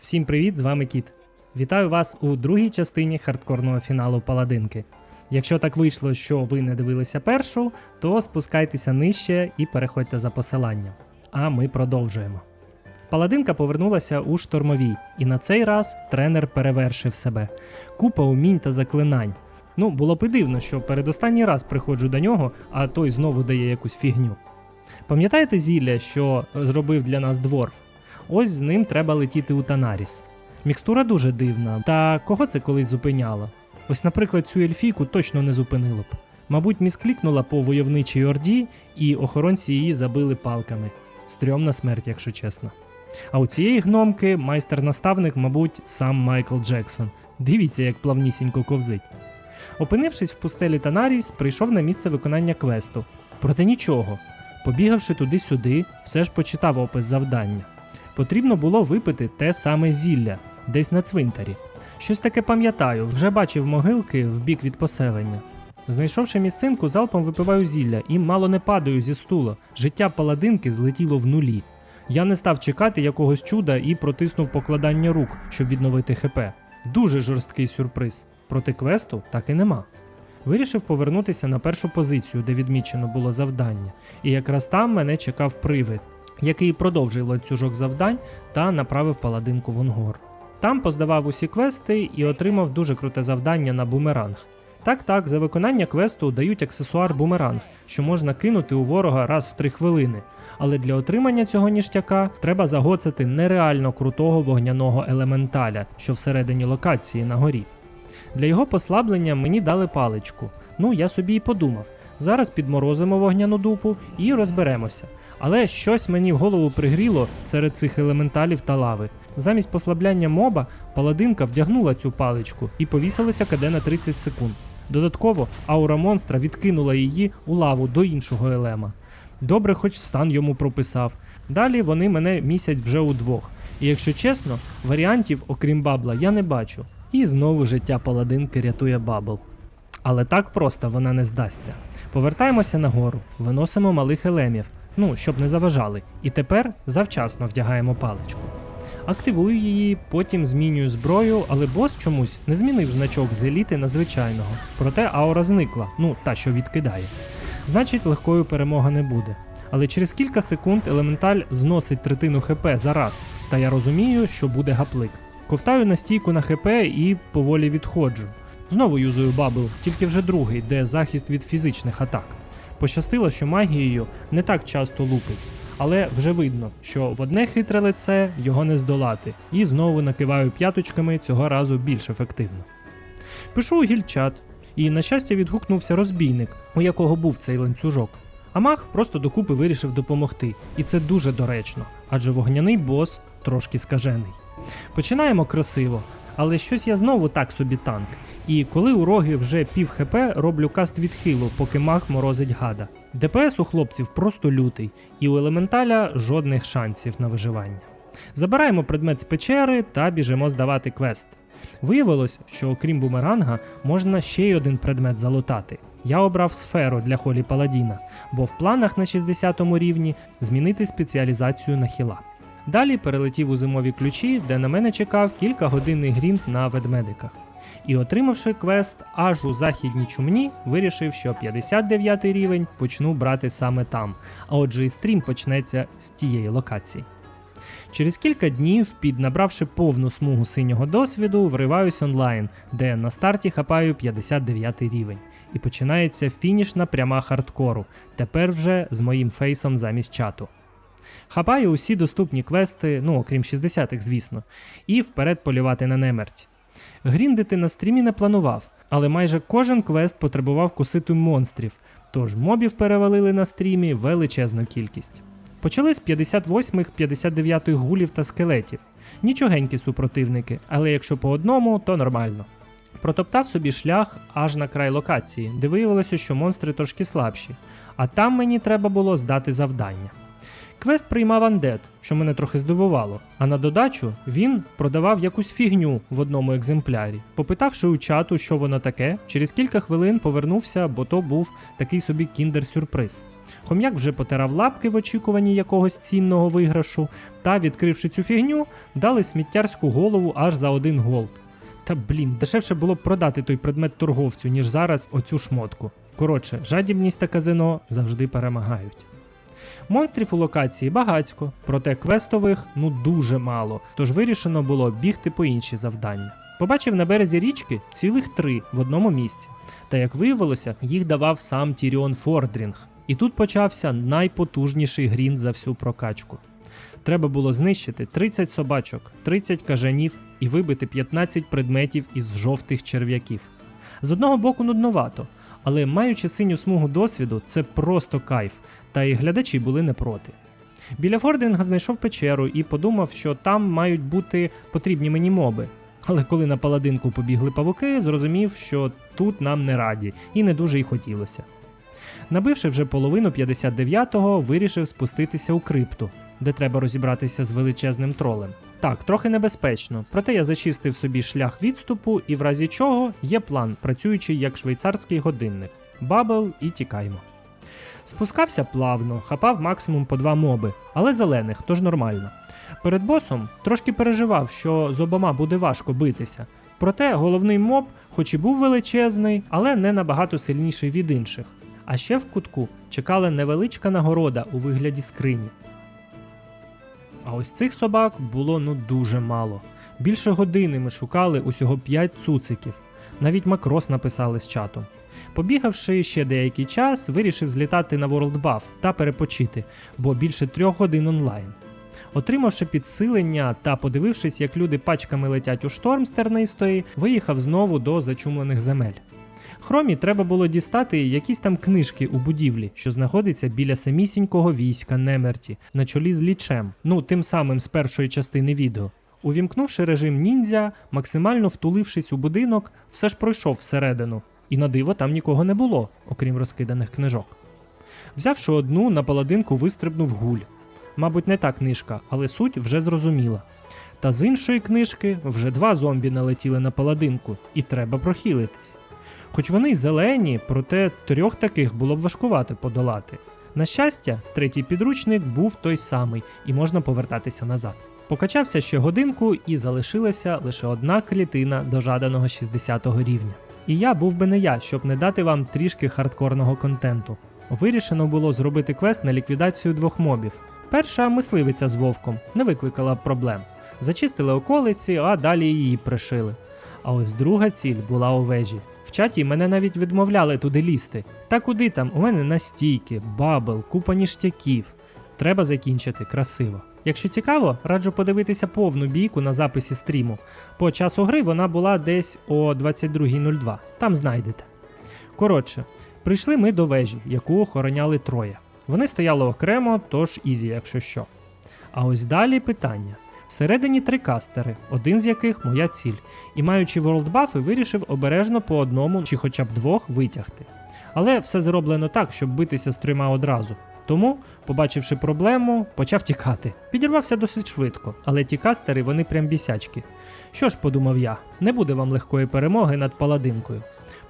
Всім привіт, з вами Кіт. Вітаю вас у другій частині хардкорного фіналу Паладинки. Якщо так вийшло, що ви не дивилися першу, то спускайтеся нижче і переходьте за посиланням. А ми продовжуємо. Паладинка повернулася у штормовій, і на цей раз тренер перевершив себе. Купа умінь та заклинань. Ну, було б і дивно, що передостанній раз приходжу до нього, а той знову дає якусь фігню. Пам'ятаєте зілля, що зробив для нас дворф? Ось з ним треба летіти у Танаріс. Мікстура дуже дивна, та кого це колись зупиняло? Ось, наприклад, цю ельфійку точно не зупинило б. Мабуть, місклікнула по войовничій орді, і охоронці її забили палками. Стрьомна смерть, якщо чесно. А у цієї гномки майстер-наставник, мабуть, сам Майкл Джексон. Дивіться, як плавнісінько ковзить. Опинившись в пустелі Танаріс, прийшов на місце виконання квесту. Проте нічого. Побігавши туди-сюди, все ж почитав опис завдання. Потрібно було випити те саме зілля, десь на цвинтарі. Щось таке пам'ятаю, вже бачив могилки в бік від поселення. Знайшовши місцинку, залпом випиваю зілля і мало не падаю зі стула. Життя паладинки злетіло в нулі. Я не став чекати якогось чуда і протиснув покладання рук, щоб відновити ХП. Дуже жорсткий сюрприз. Проти квесту так і нема. Вирішив повернутися на першу позицію, де відмічено було завдання, і якраз там мене чекав привид, який продовжив ланцюжок завдань та направив паладинку в Онгор. Там поздавав усі квести і отримав дуже круте завдання на бумеранг. Так, так, за виконання квесту дають аксесуар бумеранг, що можна кинути у ворога раз в 3 хвилини. Але для отримання цього ніштяка треба загоцати нереально крутого вогняного елементаля, що всередині локації на горі. Для його послаблення мені дали паличку. Ну, я собі і подумав: зараз підморозимо вогняну дупу і розберемося. Але щось мені в голову пригріло серед цих елементалів та лави. Замість послабляння моба, паладинка вдягнула цю паличку і повісилася КД на 30 секунд. Додатково аура монстра відкинула її у лаву до іншого елема. Добре, хоч стан йому прописав. Далі вони мене місять вже удвох. І якщо чесно, варіантів, окрім бабла, я не бачу. І знову життя паладинки рятує бабл. Але так просто вона не здасться. Повертаємося нагору, виносимо малих елемів, ну, щоб не заважали, і тепер завчасно вдягаємо паличку. Активую її, потім змінюю зброю, але бос чомусь не змінив значок з еліти на звичайного. Проте аура зникла, ну та що відкидає. Значить, легкою перемога не буде. Але через кілька секунд елементаль зносить третину ХП за раз, та я розумію, що буде гаплик. Ковтаю на стійку на ХП і поволі відходжу. Знову юзую бабл, тільки вже другий, де захист від фізичних атак. Пощастило, що магією не так часто лупить, але вже видно, що в одне хитре лице його не здолати, і знову накиваю п'яточками цього разу більш ефективно. Пишу у гільчат, і на щастя відгукнувся розбійник, у якого був цей ланцюжок. А маг просто докупи вирішив допомогти, і це дуже доречно, адже вогняний бос трошки скажений. Починаємо красиво, але щось я знову так собі танк. І коли у роги вже пів хп, роблю каст відхилу, поки маг морозить гада. ДПС у хлопців просто лютий, і у елементаля жодних шансів на виживання. Забираємо предмет з печери та біжимо здавати квест. Виявилось, що окрім бумеранга можна ще й один предмет залутати. Я обрав сферу для холі паладіна, бо в планах на 60 рівні змінити спеціалізацію на хіла. Далі перелетів у зимові ключі, де на мене чекав кількагодинний грінт на ведмедиках. І отримавши квест аж у західній чумні, вирішив, що 59 рівень почну брати саме там, а отже і стрім почнеться з тієї локації. Через кілька днів, піднабравши повну смугу синього досвіду, вриваюсь онлайн, де на старті хапаю 59 рівень. І починається фінішна пряма хардкору, тепер вже з моїм фейсом замість чату. Хапаю усі доступні квести, ну окрім 60-х, звісно, і вперед полювати на немерть. Гріндити на стрімі не планував, але майже кожен квест потребував косити монстрів, тож мобів перевалили на стрімі величезну кількість. Почали з 58-х, 59-х гулів та скелетів. Нічогенькі супротивники, але якщо по одному, то нормально. Протоптав собі шлях аж на край локації, де виявилося, що монстри трошки слабші, а там мені треба було здати завдання. Квест приймав андет, що мене трохи здивувало. А на додачу він продавав якусь фігню в одному екземплярі. Попитавши у чату, що воно таке, через кілька хвилин повернувся, бо то був такий собі кіндер-сюрприз. Хом'як вже потирав лапки в очікуванні якогось цінного виграшу, та, відкривши цю фігню, дали сміттярську голову аж за один голд. Та блін, дешевше було б продати той предмет торговцю, ніж зараз оцю шмотку. Коротше, жадібність та казино завжди перемагають. Монстрів у локації багацько, проте квестових ну дуже мало, тож вирішено було бігти по інші завдання. Побачив на березі річки цілих три в одному місці, та як виявилося, їх давав сам Тіріон Фордрінг. І тут почався найпотужніший грін за всю прокачку. Треба було знищити 30 собачок, 30 кажанів і вибити 15 предметів із жовтих черв'яків. З одного боку нудновато, але маючи синю смугу досвіду, це просто кайф, та й глядачі були не проти. Біля Фордрінга знайшов печеру і подумав, що там мають бути потрібні мені моби. Але коли на паладинку побігли павуки, зрозумів, що тут нам не раді, і не дуже й хотілося. Набивши вже половину 59-го, вирішив спуститися у крипту, де треба розібратися з величезним тролем. Так, трохи небезпечно, проте я зачистив собі шлях відступу, і в разі чого є план, працюючий як швейцарський годинник. Бабл і тікаймо. Спускався плавно, хапав максимум по два моби, але зелених, тож нормально. Перед босом трошки переживав, що з обома буде важко битися. Проте головний моб, хоч і був величезний, але не набагато сильніший від інших. А ще в кутку чекала невеличка нагорода у вигляді скрині. А ось цих собак було ну дуже мало. Більше години ми шукали усього 5 цуциків. Навіть макрос написали з чатом. Побігавши ще деякий час, вирішив злітати на World Buff та перепочити, бо більше трьох годин онлайн. Отримавши підсилення та подивившись, як люди пачками летять у шторм з тернистої, виїхав знову до зачумлених земель. Хромі треба було дістати якісь там книжки у будівлі, що знаходиться біля самісінького війська Немерті на чолі з лічем, ну тим самим з першої частини відео. Увімкнувши режим ніндзя, максимально втулившись у будинок, все ж пройшов всередину, і на диво там нікого не було, окрім розкиданих книжок. Взявши одну, на паладинку вистрибнув гуль. Мабуть, не та книжка, але суть вже зрозуміла. Та з іншої книжки вже два зомбі налетіли на паладинку, і треба прохилитись. Хоч вони й зелені, проте трьох таких було б важкувати подолати. На щастя, третій підручник був той самий, і можна повертатися назад. Покачався ще годинку, і залишилася лише одна клітина до жаданого 60-го рівня. І я був би не я, щоб не дати вам трішки хардкорного контенту. Вирішено було зробити квест на ліквідацію двох мобів. Перша мисливиця з вовком не викликала проблем. Зачистили околиці, а далі її пришили. А ось друга ціль була у вежі. В чаті мене навіть відмовляли туди лізти. Та куди там? У мене настійки, бабл, купа ніштяків. Треба закінчити красиво. Якщо цікаво, раджу подивитися повну бійку на записі стріму. По часу гри вона була десь о 22.02. Там знайдете. Коротше, прийшли ми до вежі, яку охороняли троє. Вони стояли окремо, тож ізі, якщо що. А ось далі питання. Всередині три кастери, один з яких моя ціль, і маючи ворлдбафи, вирішив обережно по одному чи хоча б двох витягти. Але все зроблено так, щоб битися з трьома одразу. Тому, побачивши проблему, почав тікати. Підірвався досить швидко, але ті кастери вони прям бісячки. Що ж, подумав я, не буде вам легкої перемоги над паладинкою.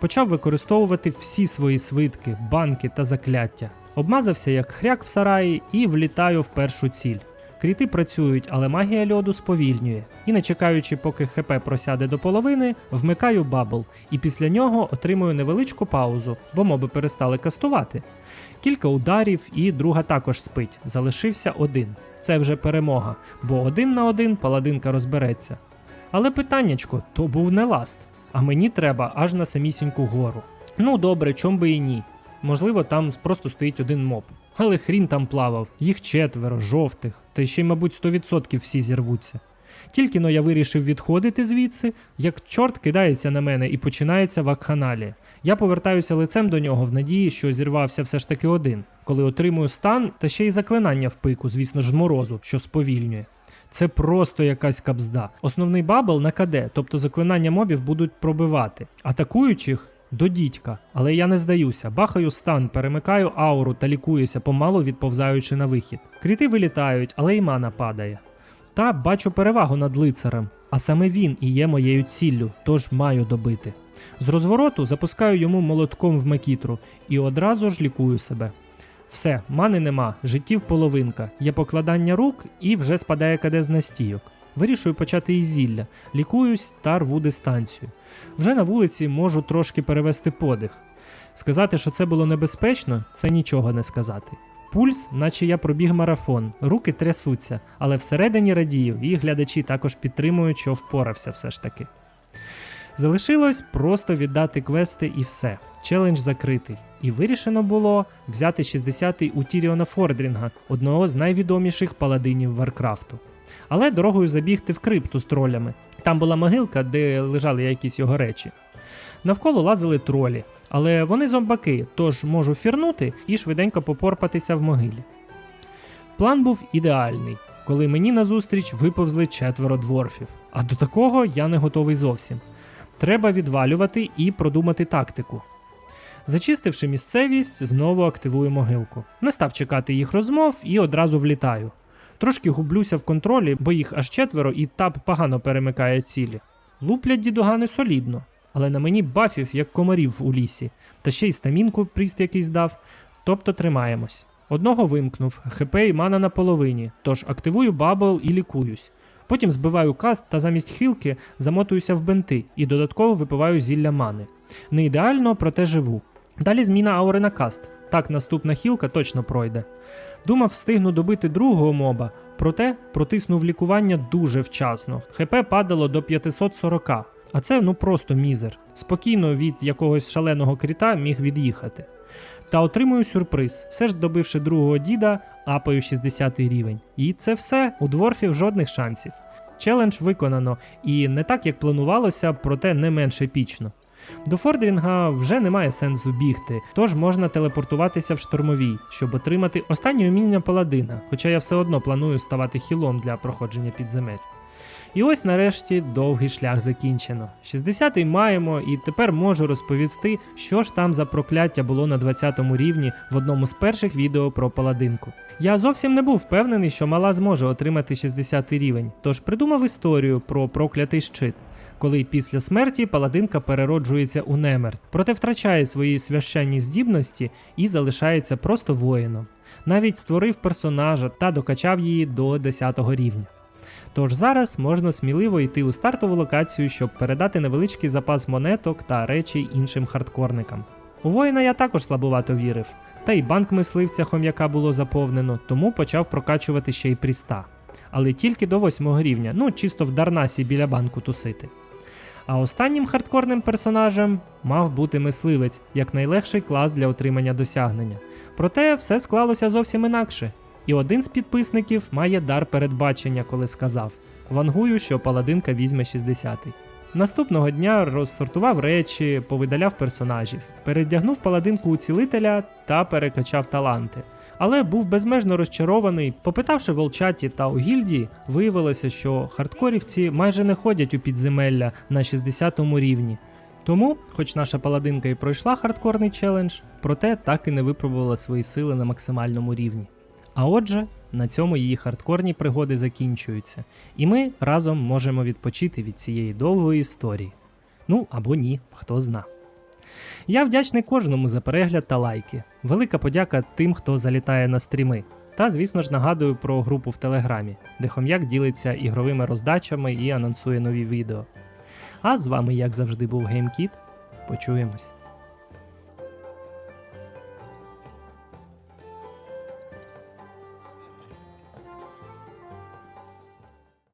Почав використовувати всі свої свитки, банки та закляття. Обмазався як хряк в сараї і влітаю в першу ціль. Кріти працюють, але магія льоду сповільнює. І не чекаючи, поки ХП просяде до половини, вмикаю бабл, і після нього отримую невеличку паузу, бо моби перестали кастувати. Кілька ударів, і друга також спить. Залишився один. Це вже перемога, бо один на один паладинка розбереться. Але питаннячко, то був не ласт, а мені треба аж на самісіньку гору. Ну добре, чом би і ні. Можливо, там просто стоїть один моб. Але хрін там плавав, їх четверо, жовтих, та ще й, мабуть, 100% всі зірвуться. Тільки но я вирішив відходити звідси, як чорт кидається на мене і починається вакханалія. Я повертаюся лицем до нього в надії, що зірвався все ж таки один, коли отримую стан та ще й заклинання в пику, звісно ж, з морозу, що сповільнює. Це просто якась кабзда. Основний бабл на КД, тобто заклинання мобів будуть пробивати. Атакуючих До дідька, але я не здаюся. Бахаю стан, перемикаю ауру та лікуюся, помалу відповзаючи на вихід. Кріти вилітають, але і мана падає. Та бачу перевагу над лицарем, а саме він і є моєю ціллю, тож маю добити. З розвороту запускаю йому молотком в макітру і одразу ж лікую себе. Все, мани нема, життів половинка, є покладання рук і вже спадає КД з настійок. Вирішую почати із зілля, лікуюсь та рву дистанцію. Вже на вулиці можу трошки перевести подих. Сказати, що це було небезпечно, це нічого не сказати. Пульс, наче я пробіг марафон, руки трясуться, але всередині радію, і глядачі також підтримують, що впорався все ж таки. Залишилось просто віддати квести і все. Челендж закритий. І вирішено було взяти 60-й у Тіріона Фордрінга, одного з найвідоміших паладинів Варкрафту. Але дорогою забігти в крипту з тролями. Там була могилка, де лежали якісь його речі. Навколо лазили тролі, але вони зомбаки, тож можу фірнути і швиденько попорпатися в могилі. План був ідеальний, коли мені назустріч виповзли четверо дворфів. А до такого я не готовий зовсім. Треба відвалювати і продумати тактику. Зачистивши місцевість, знову активую могилку. Не став чекати їх розмов і одразу влітаю. Трошки гублюся в контролі, бо їх аж четверо і таб погано перемикає цілі. Луплять дідугани солідно, але на мені бафів, як комарів у лісі, та ще й стамінку пріст якийсь дав, тобто тримаємось. Одного вимкнув, хп і мана на половині, тож активую бабл і лікуюсь. Потім збиваю каст та замість хілки замотуюся в бенти і додатково випиваю зілля мани. Не ідеально, проте живу. Далі зміна аури на каст. Так наступна хілка точно пройде. Думав, встигну добити другого моба, проте протиснув лікування дуже вчасно. ХП падало до 540, а це ну просто мізер. Спокійно від якогось шаленого кріта міг від'їхати. Та отримую сюрприз. Все ж добивши другого діда, апаю 60 рівень. І це все, у дворфів жодних шансів. Челендж виконано, і не так, як планувалося, проте не менш епічно. До Фордрінга вже немає сенсу бігти, тож можна телепортуватися в штормовій, щоб отримати останнє уміння паладина, хоча я все одно планую ставати хілом для проходження підземель. І ось нарешті довгий шлях закінчено. 60-й маємо, і тепер можу розповісти, що ж там за прокляття було на 20 рівні в одному з перших відео про паладинку. Я зовсім не був впевнений, що мала зможе отримати 60 рівень, тож придумав історію про проклятий щит. Коли після смерті паладинка перероджується у немерть, проте втрачає свої священні здібності і залишається просто воїном. Навіть створив персонажа та докачав її до 10 рівня. Тож зараз можна сміливо йти у стартову локацію, щоб передати невеличкий запас монеток та речей іншим хардкорникам. У воїна я також слабувато вірив, та й банк мисливця хом'яка було заповнено, тому почав прокачувати ще й пріста. Але тільки до 8 рівня, ну чисто в Дарнасі біля банку тусити. А останнім хардкорним персонажем мав бути мисливець як найлегший клас для отримання досягнення. Проте все склалося зовсім інакше. І один з підписників має дар передбачення, коли сказав: Вангую, що паладинка візьме 60-й. Наступного дня розсортував речі, повидаляв персонажів, передягнув паладинку у цілителя та перекачав таланти. Але був безмежно розчарований, попитавши в олчаті та у гільдії, виявилося, що хардкорівці майже не ходять у підземелля на 60 рівні. Тому, хоч наша паладинка і пройшла хардкорний челендж, проте так і не випробувала свої сили на максимальному рівні. А отже, на цьому її хардкорні пригоди закінчуються, і ми разом можемо відпочити від цієї довгої історії. Ну або ні, хто зна. Я вдячний кожному за перегляд та лайки. Велика подяка тим, хто залітає на стріми. Та, звісно ж, нагадую про групу в Телеграмі, де хом'як ділиться ігровими роздачами і анонсує нові відео. А з вами, як завжди, був GameKit. Почуємось.